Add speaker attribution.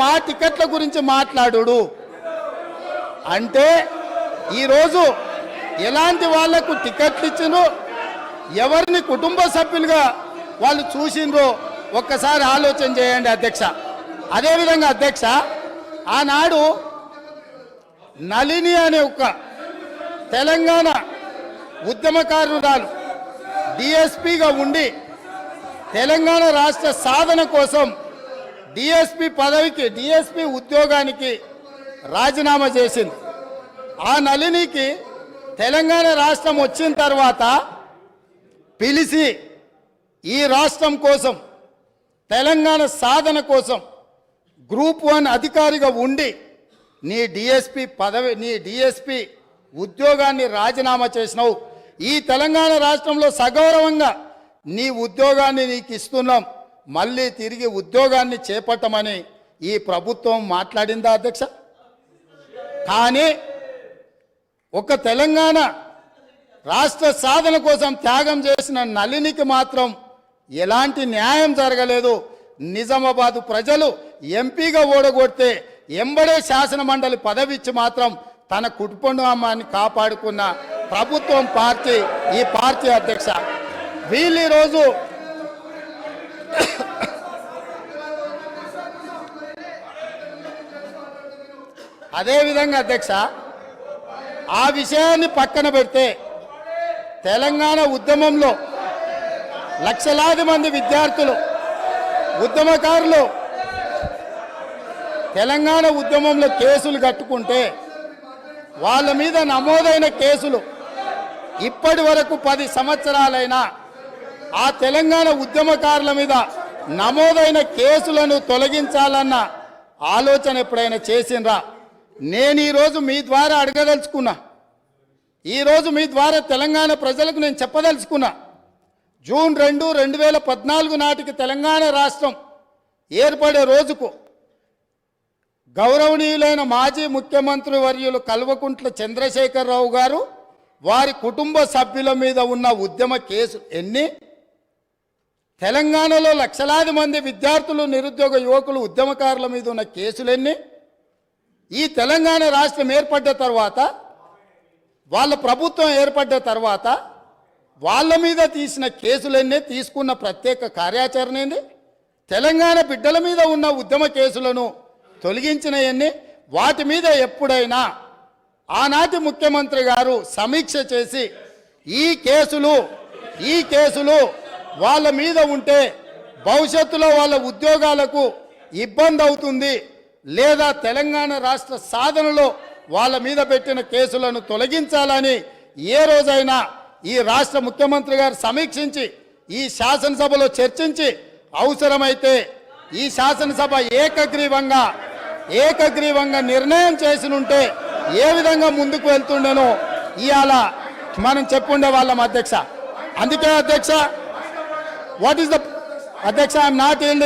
Speaker 1: మా టికెట్ల గురించి మాట్లాడు అంటే ఈరోజు ఎలాంటి వాళ్ళకు టికెట్లు ఇచ్చినో. ఎవరిని కుటుంబ సభ్యులుగా వాళ్ళు చూసిండ్రో ఒక్కసారి ఆలోచన చేయండి అధ్యక్ష. అదేవిధంగా అధ్యక్ష ఆనాడు నళిని అనే ఒక తెలంగాణ ఉద్యమకారురాలు డిఎస్పిగా ఉండి తెలంగాణ రాష్ట్ర సాధన కోసం డిఎస్పి పదవికి డిఎస్పి ఉద్యోగానికి రాజీనామా చేసింది. ఆ నళినికి తెలంగాణ రాష్ట్రం వచ్చిన తర్వాత పిలిచి ఈ రాష్ట్రం కోసం తెలంగాణ సాధన కోసం గ్రూప్ వన్ అధికారిగా ఉండి నీ డిఎస్పి పదవి నీ డిఎస్పి ఉద్యోగాన్ని రాజీనామా చేసినావు. ఈ తెలంగాణ రాష్ట్రంలో సగౌరవంగా నీ ఉద్యోగాన్ని నీకు ఇస్తున్నాం. మళ్ళీ తిరిగి ఉద్యోగాన్ని చేపట్టమని ఈ ప్రభుత్వం మాట్లాడిందా అధ్యక్ష? కానీ ఒక తెలంగాణ రాష్ట్ర సాధన కోసం త్యాగం చేసిన నలినికి మాత్రం ఎలాంటి న్యాయం జరగలేదు. నిజామాబాద్ ప్రజలు ఎంపీగా ఓడగొడితే ఎంబడే శాసన మండలి పదవి ఇచ్చి మాత్రం తన కుటుంబాన్ని కాపాడుకున్న ప్రభుత్వం పార్టీ ఈ పార్టీ అధ్యక్ష. వీళ్ళు ఈరోజు అదేవిధంగా అధ్యక్ష ఆ విషయాన్ని పక్కన పెడితే తెలంగాణ ఉద్యమంలో లక్షలాది మంది విద్యార్థులు ఉద్యమకారులు తెలంగాణ ఉద్యమంలో కేసులు కట్టుకుంటే వాళ్ళ మీద నమోదైన కేసులు ఇప్పటి వరకు పది సంవత్సరాలైనా ఆ తెలంగాణ ఉద్యమకారుల మీద నమోదైన కేసులను తొలగించాలన్న ఆలోచన ఎప్పుడైనా చేసిండ్రా? నేను ఈరోజు మీ ద్వారా అడగదలుచుకున్నా. ఈరోజు మీ ద్వారా తెలంగాణ ప్రజలకు నేను చెప్పదలుచుకున్నా. జూన్ రెండు రెండు వేల పద్నాలుగు నాటికి తెలంగాణ రాష్ట్రం ఏర్పడే రోజుకు గౌరవనీయులైన మాజీ ముఖ్యమంత్రి వర్యులు కల్వకుంట్ల చంద్రశేఖరరావు గారు వారి కుటుంబ సభ్యుల మీద ఉన్న ఉద్యమ కేసు ఎన్ని? తెలంగాణలో లక్షలాది మంది విద్యార్థులు నిరుద్యోగ యువకులు ఉద్యమకారుల మీద ఉన్న కేసులు ఎన్ని? ఈ తెలంగాణ రాష్ట్రం ఏర్పడ్డ తర్వాత వాళ్ళ ప్రభుత్వం ఏర్పడ్డ తర్వాత వాళ్ళ మీద తీసిన కేసులన్నీ తీసుకున్న ప్రత్యేక కార్యాచరణని తెలంగాణ బిడ్డల మీద ఉన్న ఉద్యమ కేసులను తొలగించినవన్నీ వాటి మీద ఎప్పుడైనా ఆనాటి ముఖ్యమంత్రి గారు సమీక్ష చేసి ఈ కేసులు ఈ కేసులు వాళ్ళ మీద ఉంటే భవిష్యత్తులో వాళ్ళ ఉద్యోగాలకు ఇబ్బంది అవుతుంది లేదా తెలంగాణ రాష్ట్ర సాధనలో వాళ్ళ మీద పెట్టిన కేసులను తొలగించాలని ఏ రోజైనా ఈ రాష్ట్ర ముఖ్యమంత్రి గారు సమీక్షించి ఈ శాసనసభలో చర్చించి అవసరమైతే ఈ శాసనసభ ఏకగ్రీవంగా ఏకగ్రీవంగా నిర్ణయం చేసినుంటే ఏ విధంగా ముందుకు వెళ్తుండేనో ఇవాళ మనం చెప్పుండే వాళ్ళం అధ్యక్ష. అందుకే అధ్యక్ష వాట్ ఈస్ ద అధ్యక్ష ఐఎమ్ నాట్